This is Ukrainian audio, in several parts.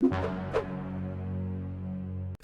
you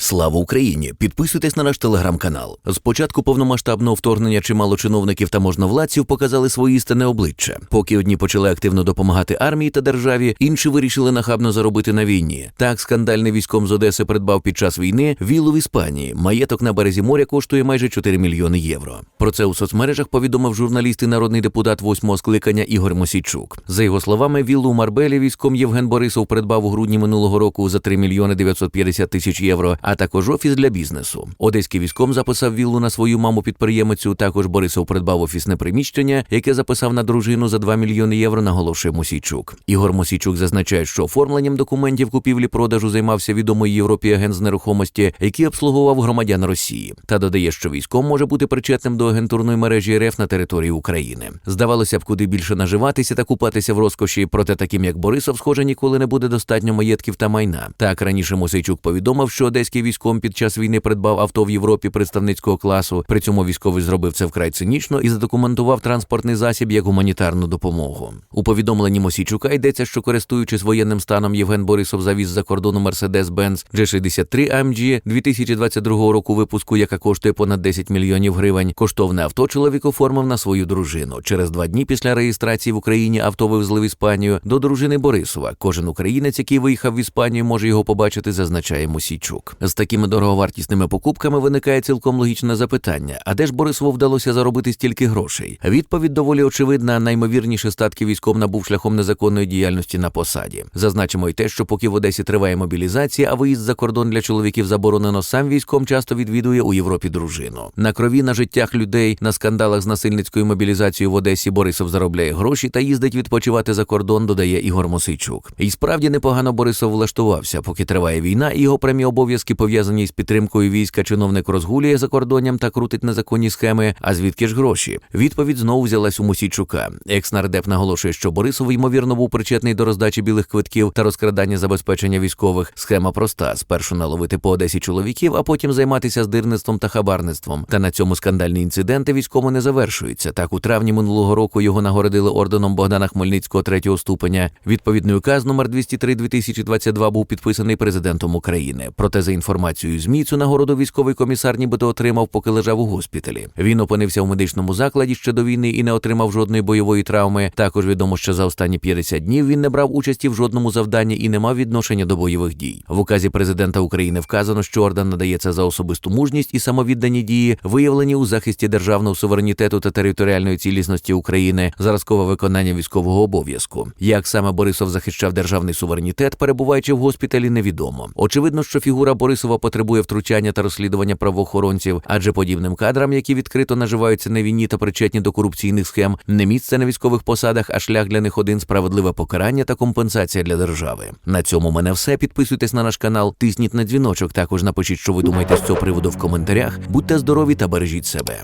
Слава Україні! Підписуйтесь на наш телеграм-канал. З початку повномасштабного вторгнення чимало чиновників та можновладців показали свої істинне обличчя. Поки одні почали активно допомагати армії та державі, інші вирішили нахабно заробити на війні. Так, скандальний військом з Одеси придбав під час війни віллу в Іспанії. Маєток на березі моря коштує майже 4 мільйони євро. Про це у соцмережах повідомив журналіст і народний депутат восьмого скликання Ігор Мосійчук. За його словами, віллу у Марбелі військом Євген Борисов придбав у грудні минулого року за 3 мільйони 950 тисяч євро, а також офіс для бізнесу. Одеський військом записав віллу на свою маму підприємицю. Також Борисов придбав офісне приміщення, яке записав на дружину за 2 мільйони євро. Наголошує Мосійчук. Ігор Мосійчук зазначає, що оформленням документів купівлі-продажу займався відомий Європі агент з нерухомості, який обслуговував громадян Росії. Та додає, що військом може бути причетним до агентурної мережі РФ на території України. Здавалося б, куди більше наживатися та купатися в розкоші, проте таким як Борисов, схоже, ніколи не буде достатньо маєтків та майна. Так раніше Мосейчук повідомив, що одеський військом під час війни придбав авто в Європі представницького класу. При цьому військовий зробив це вкрай цинічно і задокументував транспортний засіб як гуманітарну допомогу. У повідомленні Мосійчука йдеться, що користуючись воєнним станом, Євген Борисов завіз за кордону Mercedes-Benz G63 AMG 2022 року випуску, яка коштує понад 10 мільйонів гривень. Коштовне авто чоловік оформив на свою дружину. Через два дні після реєстрації в Україні авто вивезли в Іспанію до дружини Борисова. Кожен українець, який виїхав в Іспанію, може його побачити, зазначає Мосійчук. З такими дороговартісними покупками виникає цілком логічне запитання: а де ж Борисову вдалося заробити стільки грошей? Відповідь доволі очевидна. Наймовірніше статки військом набув шляхом незаконної діяльності на посаді. Зазначимо й те, що поки в Одесі триває мобілізація, а виїзд за кордон для чоловіків заборонено, сам військом часто відвідує у Європі дружину. На крові на життях людей на скандалах з насильницькою мобілізацією в Одесі Борисов заробляє гроші та їздить відпочивати за кордон, додає Ігор Мосичук. І справді непогано Борисов влаштувався, поки триває війна, і його прямі обов'язки пов'язані з підтримкою війська. Чиновник розгулює за кордонням та крутить незаконні схеми. А звідки ж гроші? Відповідь знову взялась у Мосійчука. Екс-нардеп наголошує, що Борисов ймовірно був причетний до роздачі білих квитків та розкрадання забезпечення військових. Схема проста: спершу наловити по Одесі чоловіків, а потім займатися здирництвом та хабарництвом. Та на цьому скандальні інциденти військово не завершуються. Так у травні минулого року його нагородили орденом Богдана Хмельницького третього ступеня. Відповідний указ номер 203 2022 був підписаний президентом України. Проте за інформацією ЗМІ цю нагороду військовий комісар нібито отримав, поки лежав у госпіталі. Він опинився у медичному закладі ще до війни і не отримав жодної бойової травми. Також відомо, що за останні 50 днів він не брав участі в жодному завданні і не мав відношення до бойових дій. В указі президента України вказано, що орден надається за особисту мужність і самовіддані дії, виявлені у захисті державного суверенітету та територіальної цілісності України, зразкове виконання військового обов'язку. Як саме Борисов захищав державний суверенітет, перебуваючи в госпіталі, невідомо. Очевидно, що фігура Борисова потребує втручання та розслідування правоохоронців, адже подібним кадрам, які відкрито наживаються на війні та причетні до корупційних схем, не місце на військових посадах, а шлях для них один справедливе покарання та компенсація для держави. На цьому мене все. Підписуйтесь на наш канал, тисніть на дзвіночок. Також напишіть, що ви думаєте з цього приводу в коментарях. Будьте здорові та бережіть себе.